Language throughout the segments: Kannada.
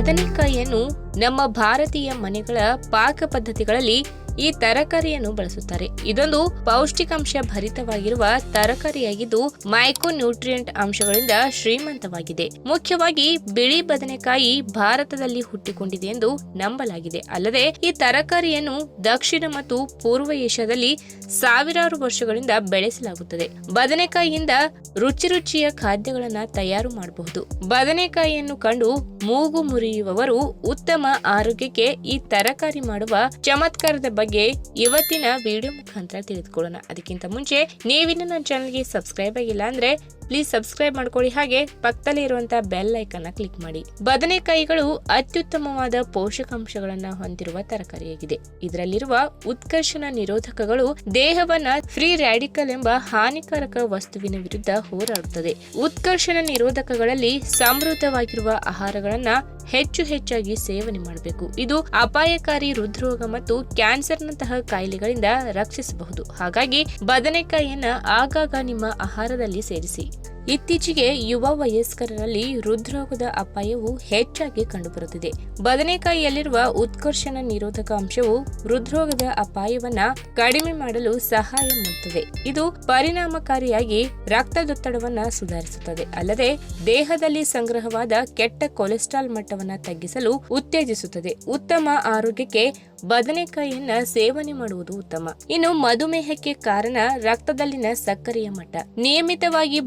ಬದನೆಕಾಯಿಯನ್ನು ನಮ್ಮ ಭಾರತೀಯ ಮನೆಗಳ ಪಾಕ ಪದ್ಧತಿಗಳಲ್ಲಿ ಈ ತರಕಾರಿಯನ್ನು ಬಳಸುತ್ತಾರೆ. ಇದೊಂದು ಪೌಷ್ಟಿಕಾಂಶ ಭರಿತವಾಗಿರುವ ತರಕಾರಿಯಾಗಿದ್ದು ಮೈಕ್ರೋ ನ್ಯೂಟ್ರಿಯೆಂಟ್ ಅಂಶಗಳಿಂದ ಶ್ರೀಮಂತವಾಗಿದೆ. ಮುಖ್ಯವಾಗಿ ಬಿಳಿ ಬದನೆಕಾಯಿ ಭಾರತದಲ್ಲಿ ಹುಟ್ಟಿಕೊಂಡಿದೆ ಎಂದು ನಂಬಲಾಗಿದೆ. ಅಲ್ಲದೆ ಈ ತರಕಾರಿಯನ್ನು ದಕ್ಷಿಣ ಮತ್ತು ಪೂರ್ವ ಏಷ್ಯಾದಲ್ಲಿ ಸಾವಿರಾರು ವರ್ಷಗಳಿಂದ ಬೆಳೆಸಲಾಗುತ್ತದೆ. ಬದನೆಕಾಯಿಯಿಂದ ರುಚಿ ರುಚಿಯ ಖಾದ್ಯಗಳನ್ನ ತಯಾರು ಮಾಡಬಹುದು. ಬದನೆಕಾಯಿಯನ್ನು ಕಂಡು ಮೂಗು ಮುರಿಯುವವರು ಉತ್ತಮ ಆರೋಗ್ಯಕ್ಕೆ ಈ ತರಕಾರಿ ಮಾಡುವ ಚಮತ್ಕಾರದ ಬಗ್ಗೆ ಇವತ್ತಿನ ವಿಡಿಯೋ ಮುಖಾಂತರ ತಿಳಿದುಕೊಳ್ಳೋಣ. ಅದಕ್ಕಿಂತ ಮುಂಚೆ ನೀವಿನ್ನು ನನ್ನ ಚಾನಲ್ಗೆ ಸಬ್ಸ್ಕ್ರೈಬ್ ಆಗಿಲ್ಲ ಅಂದ್ರೆ ಪ್ಲೀಸ್ ಸಬ್ಸ್ಕ್ರೈಬ್ ಮಾಡ್ಕೊಳ್ಳಿ. ಹಾಗೆ ಪಕ್ಕದಲ್ಲಿ ಇರುವಂತಹ ಬೆಲ್ ಐಕನ್ ಕ್ಲಿಕ್ ಮಾಡಿ. ಬದನೆಕಾಯಿಗಳು ಅತ್ಯುತ್ತಮವಾದ ಪೋಷಕಾಂಶಗಳನ್ನ ಹೊಂದಿರುವ ತರಕಾರಿಯಾಗಿದೆ. ಇದರಲ್ಲಿರುವ ಉತ್ಕರ್ಷಣ ನಿರೋಧಕಗಳು ದೇಹವನ್ನ ಫ್ರೀ ರ್ಯಾಡಿಕಲ್ ಎಂಬ ಹಾನಿಕಾರಕ ವಸ್ತುವಿನ ವಿರುದ್ಧ ಹೋರಾಡುತ್ತದೆ. ಉತ್ಕರ್ಷಣ ನಿರೋಧಕಗಳಲ್ಲಿ ಸಮೃದ್ಧವಾಗಿರುವ ಆಹಾರಗಳನ್ನ ಹೆಚ್ಚು ಹೆಚ್ಚಾಗಿ ಸೇವನೆ ಮಾಡಬೇಕು. ಇದು ಅಪಾಯಕಾರಿ ಹೃದ್ರೋಗ ಮತ್ತು ಕ್ಯಾನ್ಸರ್ನಂತಹ ಕಾಯಿಲೆಗಳಿಂದ ರಕ್ಷಿಸಬಹುದು. ಹಾಗಾಗಿ ಬದನೆಕಾಯಿಯನ್ನ ಆಗಾಗ ನಿಮ್ಮ ಆಹಾರದಲ್ಲಿ ಸೇರಿಸಿ. ಇತ್ತೀಚೆಗೆ ಯುವ ವಯಸ್ಕರಲ್ಲಿ ಹೃದ್ರೋಗದ ಅಪಾಯವು ಹೆಚ್ಚಾಗಿ ಕಂಡುಬರುತ್ತಿದೆ. ಬದನೆಕಾಯಿಯಲ್ಲಿರುವ ಉತ್ಕರ್ಷಣ ನಿರೋಧಕ ಅಂಶವು ಹೃದ್ರೋಗದ ಅಪಾಯವನ್ನ ಕಡಿಮೆ ಮಾಡಲು ಸಹಾಯ ಮಾಡುತ್ತದೆ. ಇದು ಪರಿಣಾಮಕಾರಿಯಾಗಿ ರಕ್ತದೊತ್ತಡವನ್ನ ಸುಧಾರಿಸುತ್ತದೆ. ಅಲ್ಲದೆ ದೇಹದಲ್ಲಿ ಸಂಗ್ರಹವಾದ ಕೆಟ್ಟ ಕೊಲೆಸ್ಟ್ರಾಲ್ ಮಟ್ಟವನ್ನ ತಗ್ಗಿಸಲು ಉತ್ತೇಜಿಸುತ್ತದೆ. ಉತ್ತಮ ಆರೋಗ್ಯಕ್ಕೆ ಬದನೆಕಾಯಿಯನ್ನ ಸೇವನೆ ಮಾಡುವುದು ಉತ್ತಮ. ಇನ್ನು ಮಧುಮೇಹಕ್ಕೆ ಕಾರಣ ರಕ್ತದಲ್ಲಿನ ಸಕ್ಕರೆಯ ಮಟ್ಟ. ನಿಯಮಿತವಾಗಿ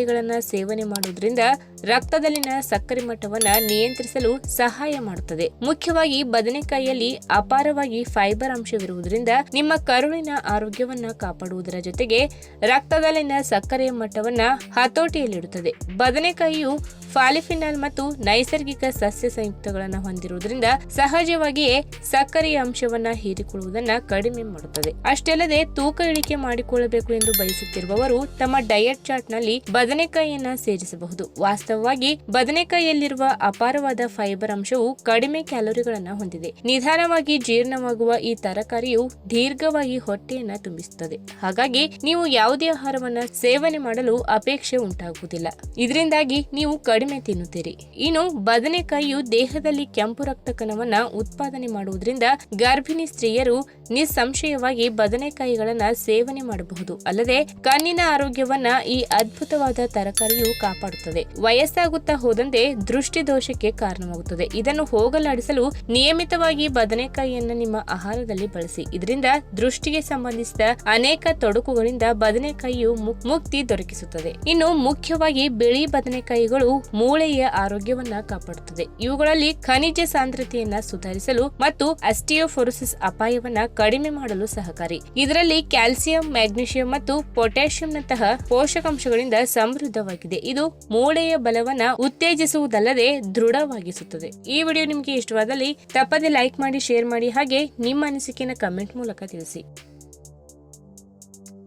ಬದನೆಕಾಯಿಗಳನ್ನ ಸೇವನೆ ಮಾಡುವುದರಿಂದ ರಕ್ತದಲ್ಲಿನ ಸಕ್ಕರೆ ಮಟ್ಟವನ್ನ ನಿಯಂತ್ರಿಸಲು ಸಹಾಯ ಮಾಡುತ್ತದೆ. ಮುಖ್ಯವಾಗಿ ಬದನೆಕಾಯಿಯಲ್ಲಿ ಅಪಾರವಾಗಿ ಫೈಬರ್ ಅಂಶವಿರುವುದರಿಂದ ನಿಮ್ಮ ಕರುಳಿನ ಆರೋಗ್ಯವನ್ನ ಕಾಪಾಡುವುದರ ಜೊತೆಗೆ ರಕ್ತದಲ್ಲಿನ ಸಕ್ಕರೆಯ ಮಟ್ಟವನ್ನ ಹತೋಟಿಯಲ್ಲಿಡುತ್ತದೆ. ಬದನೆಕಾಯಿಯು ಫಾಲಿಫಿನಾಲ್ ಮತ್ತು ನೈಸರ್ಗಿಕ ಸಸ್ಯ ಸಂಯುಕ್ತಗಳನ್ನು ಹೊಂದಿರುವುದರಿಂದ ಸಹಜವಾಗಿಯೇ ಸಕ್ಕರೆಯ ಅಂಶವನ್ನ ಹೀರಿಕೊಳ್ಳುವುದನ್ನು ಕಡಿಮೆ ಮಾಡುತ್ತದೆ. ಅಷ್ಟಲ್ಲದೆ ತೂಕ ಇಳಿಕೆ ಮಾಡಿಕೊಳ್ಳಬೇಕು ಎಂದು ಬಯಸುತ್ತಿರುವವರು ತಮ್ಮ ಡಯಟ್ ಚಾರ್ಟ್ನಲ್ಲಿ ಬದನೆಕಾಯಿಯನ್ನ ಸೇರಿಸಬಹುದು. ವಾಸ್ತವವಾಗಿ ಬದನೆಕಾಯಿಯಲ್ಲಿರುವ ಅಪಾರವಾದ ಫೈಬರ್ ಅಂಶವು ಕಡಿಮೆ ಕ್ಯಾಲೋರಿಗಳನ್ನು ಹೊಂದಿದೆ. ನಿಧಾನವಾಗಿ ಜೀರ್ಣವಾಗುವ ಈ ತರಕಾರಿಯು ದೀರ್ಘವಾಗಿ ಹೊಟ್ಟೆಯನ್ನ ತುಂಬಿಸುತ್ತದೆ. ಹಾಗಾಗಿ ನೀವು ಯಾವುದೇ ಆಹಾರವನ್ನ ಸೇವನೆ ಮಾಡಲು ಅಪೇಕ್ಷೆ ಉಂಟಾಗುವುದಿಲ್ಲ. ಇದರಿಂದಾಗಿ ನೀವು ಕಡಿಮೆ ತಿನ್ನುತ್ತೀರಿ. ಇನ್ನು ಬದನೆಕಾಯಿಯು ದೇಹದಲ್ಲಿ ಕೆಂಪು ರಕ್ತ ಕಣವನ್ನ ಉತ್ಪಾದನೆ ಮಾಡುವುದರಿಂದ ಗರ್ಭಿಣಿ ಸ್ತ್ರೀಯರು ನಿಸ್ಸಂಶಯವಾಗಿ ಬದನೆಕಾಯಿಗಳನ್ನ ಸೇವನೆ ಮಾಡಬಹುದು. ಅಲ್ಲದೆ ಕಣ್ಣಿನ ಆರೋಗ್ಯವನ್ನ ಈ ಅದ್ಭುತವಾದ ತರಕಾರಿಯು ಕಾಪಾಡುತ್ತದೆ. ವಯಸ್ಸಾಗುತ್ತಾ ಹೋದಂತೆ ದೃಷ್ಟಿ ದೋಷಕ್ಕೆ ಕಾರಣವಾಗುತ್ತದೆ. ಇದನ್ನು ಹೋಗಲಾಡಿಸಲು ನಿಯಮಿತವಾಗಿ ಬದನೆಕಾಯಿಯನ್ನ ನಿಮ್ಮ ಆಹಾರದಲ್ಲಿ ಬಳಸಿ. ಇದರಿಂದ ದೃಷ್ಟಿಗೆ ಸಂಬಂಧಿಸಿದ ಅನೇಕ ತೊಡಕುಗಳಿಂದ ಬದನೆಕಾಯಿಯು ಮುಕ್ತಿ ದೊರಕಿಸುತ್ತದೆ. ಇನ್ನು ಮುಖ್ಯವಾಗಿ ಬಿಳಿ ಬದನೆಕಾಯಿಗಳು ಮೂಳೆಯ ಆರೋಗ್ಯವನ್ನ ಕಾಪಾಡುತ್ತದೆ. ಇವುಗಳಲ್ಲಿ ಖನಿಜ ಸಾಂದ್ರತೆಯನ್ನ ಸುಧಾರಿಸಲು ಮತ್ತು ಅಸ್ಟಿಯೋಫೋರೋಸಿಸ್ ಅಪಾಯವನ್ನ ಕಡಿಮೆ ಮಾಡಲು ಸಹಕಾರಿ. ಇದರಲ್ಲಿ ಕ್ಯಾಲ್ಸಿಯಂ, ಮ್ಯಾಗ್ನೀಷಿಯಂ ಮತ್ತು ಪೊಟ್ಯಾಷಿಯಂನಂತಹ ಪೋಷಕಾಂಶಗಳಿಂದ ಸಮೃದ್ಧವಾಗಿದೆ. ಇದು ಮೂಳೆಯ ಬಲವನ್ನ ಉತ್ತೇಜಿಸುವುದಲ್ಲದೆ ದೃಢವಾಗಿಸುತ್ತದೆ. ಈ ವಿಡಿಯೋ ನಿಮಗೆ ಇಷ್ಟವಾದಲ್ಲಿ ತಪ್ಪದೆ ಲೈಕ್ ಮಾಡಿ ಶೇರ್ ಮಾಡಿ ಹಾಗೆ ನಿಮ್ಮ ಅನಿಸಿಕೆಯನ್ನು ಕಮೆಂಟ್ ಮೂಲಕ ತಿಳಿಸಿ.